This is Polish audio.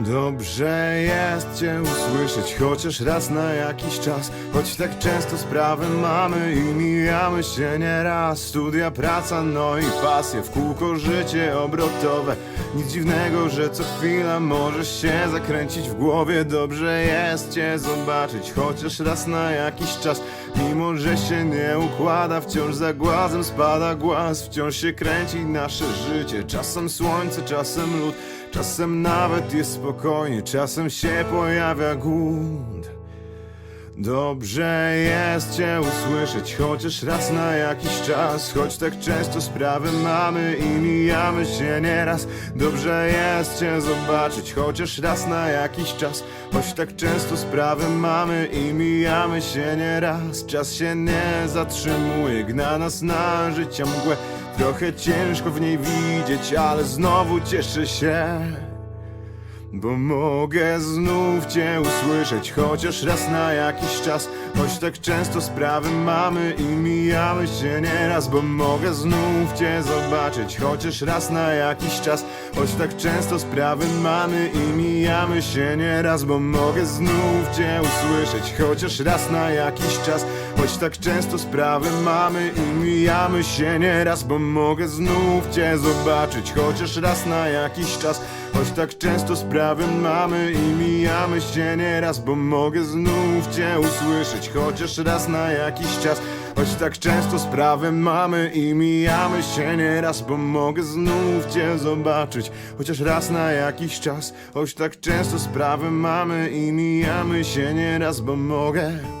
Dobrze jest Cię usłyszeć chociaż raz na jakiś czas. Choć tak często sprawy mamy i mijamy się nieraz. Studia, praca, no i pasje, w kółko życie obrotowe. Nic dziwnego, że co chwila możesz się zakręcić w głowie. Dobrze jest Cię zobaczyć chociaż raz na jakiś czas. Mimo, że się nie układa, wciąż za głazem spada głaz. Wciąż się kręci nasze życie, czasem słońce, czasem lód Czasem nawet jest spokojnie, czasem się pojawia głód. Dobrze jest Cię usłyszeć chociaż raz na jakiś czas. Choć tak często sprawy mamy i mijamy się nieraz. Dobrze jest Cię zobaczyć chociaż raz na jakiś czas. Choć tak często sprawy mamy i mijamy się nieraz. Czas się nie zatrzymuje, gna nas na życia mgłę Trochę ciężko w niej widzieć, ale znowu cieszę się bo mogę znów Cię usłyszeć chociaż raz na jakiś czas. Choć tak często sprawy mamy i mijamy się nieraz Bo mogę znów Cię zobaczyć chociaż raz na jakiś czas. Choć tak często sprawy mamy i mijamy się nieraz Bo mogę znów Cię usłyszeć chociaż raz na jakiś czas Choć tak często sprawy mamy i mijamy się nieraz Bo mogę znów Cię zobaczyć chociaż raz na jakiś czas. Choć tak często sprawy mamy i mijamy się nieraz Bo mogę znów Cię usłyszeć chociaż raz na jakiś czas. Choć tak często sprawy mamy i mijamy się nieraz Bo mogę znów Cię zobaczyć chociaż raz na jakiś czas. Choć tak często sprawy mamy i mijamy się nieraz Bo mogę